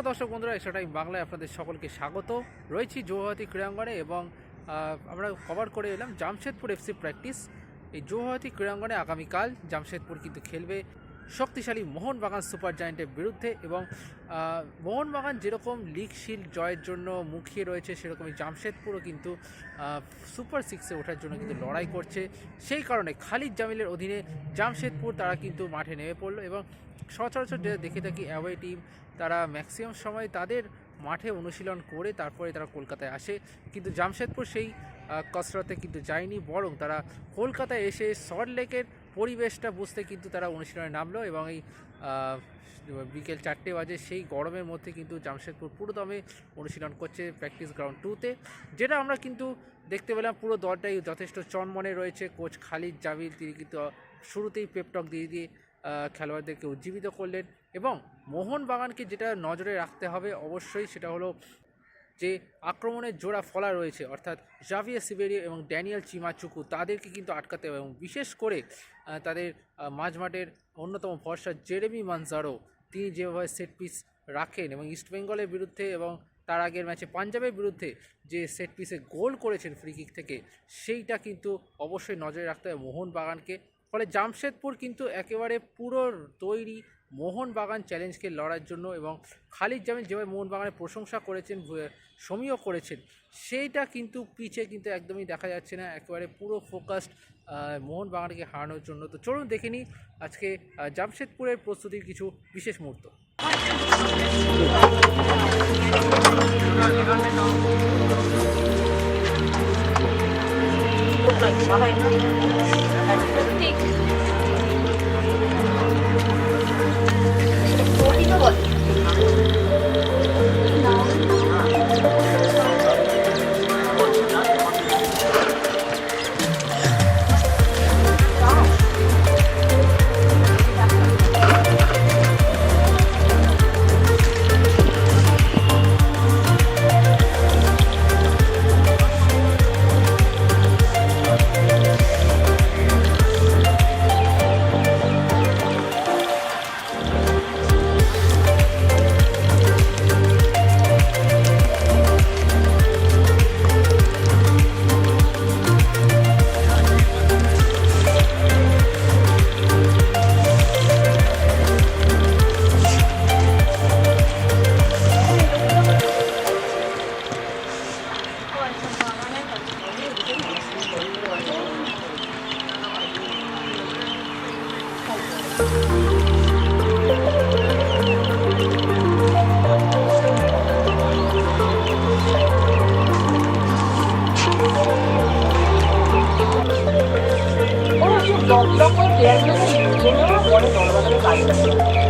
নমস্কার দর্শক বন্ধুরা, এক্সট্রা টাইম বাংলায় আপনাদের সকলকে স্বাগত। রয়েছি জৌহাতি ক্রীড়াঙ্গনে এবং আমরা কভার করে এলাম জামশেদপুর এফসি প্র্যাকটিস এই জৌহাতি ক্রীড়াঙ্গনে আগামীকাল জামশেদপুর কিন্তু খেলবে শক্তিশালী মোহনবাগান সুপার জায়েন্টের বিরুদ্ধে এবং মোহনবাগান যেরকম লিগ শিল্ড জয়ের জন্য মুখিয়ে রয়েছে, সেরকমই জামশেদপুরও কিন্তু সুপার সিক্সে ওঠার জন্য কিন্তু লড়াই করছে। সেই কারণে খালিদ জামিলের অধীনে জামশেদপুর তারা কিন্তু মাঠে নেমে পড়ল এবং সচরাচর দেখে থাকি অ্যাওয়ে টিম তারা ম্যাক্সিমাম সময় তাদের মাঠে অনুশীলন করে তারপরে তারা কলকাতায় আসে। কিন্তু জামশেদপুর সেই কসরতে কিন্তু যায়নি, বরং তারা কলকাতায় এসে সল্ট লেকের পরিবেশটা বুঝতে কিন্তু তারা অনুশীলনে নামলো এবং এই বিকেল চারটে বাজে সেই গরমের মধ্যে কিন্তু জামশেদপুর পুরোদমে অনুশীলন করছে প্র্যাকটিস গ্রাউন্ড টুতে যেটা আমরা কিন্তু দেখতে পেলাম পুরো দলটাই যথেষ্ট চনমনে রয়েছে। কোচ খালিদ জামিল তিনি কিন্তু শুরুতেই পেপটক দিয়ে দিয়ে খেলোয়াড়দেরকে উজ্জীবিত করলেন এবং মোহনবাগানকে যেটা নজরে রাখতে হবে অবশ্যই সেটা হলো যে আক্রমণের জোড়া ফলা রয়েছে, অর্থাৎ জাভিয়া সিবেরিও এবং ড্যানিয়েল চিমাচুকু তাদেরকে কিন্তু আটকাতে হবে এবং বিশেষ করে তাদের মাঝমাঠের অন্যতম ভরসা জেরেমি মানজারো তিনি যেভাবে সেট পিস রাখেন এবং ইস্টবেঙ্গলের বিরুদ্ধে এবং তার আগের ম্যাচে পাঞ্জাবের বিরুদ্ধে যে সেট পিসে গোল করেছেন ফ্রি কিক থেকে, সেইটা কিন্তু অবশ্যই নজরে রাখতে হবে। মোহনবাগানকে ফলে জামশেদপুর কিন্তু একেবারে পুরো তৈরি মোহনবাগান চ্যালেঞ্জকে লড়ার জন্য এবং খালিদ জামিল যেভাবে মোহনবাগানের প্রশংসা করেছেন সমীহ করেছেন, সেইটা কিন্তু পিচে কিন্তু একদমই দেখা যাচ্ছে না। একেবারে পুরো ফোকাসড মোহনবাগানকে হারানোর জন্য। তো চলুন দেখে নিই আজকে জামশেদপুরের প্রস্তুতির কিছু বিশেষ মুহূর্ত। 麻烦你。যখন প্লেয়ারগুলো পরে দলবাদলের কাজটা